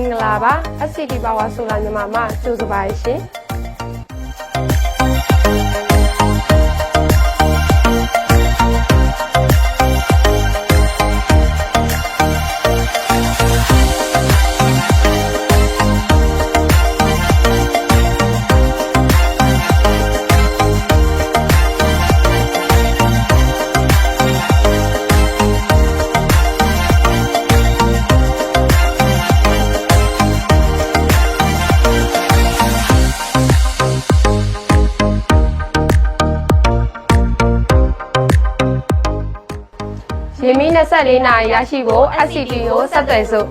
င်္ဂလာပါ SCD Power Solar မြန်မာမှကြိုဆိုပါရရှင် မီ24နာရီရရှိဖို့ SCT ကိုဆက်သွယ်စို့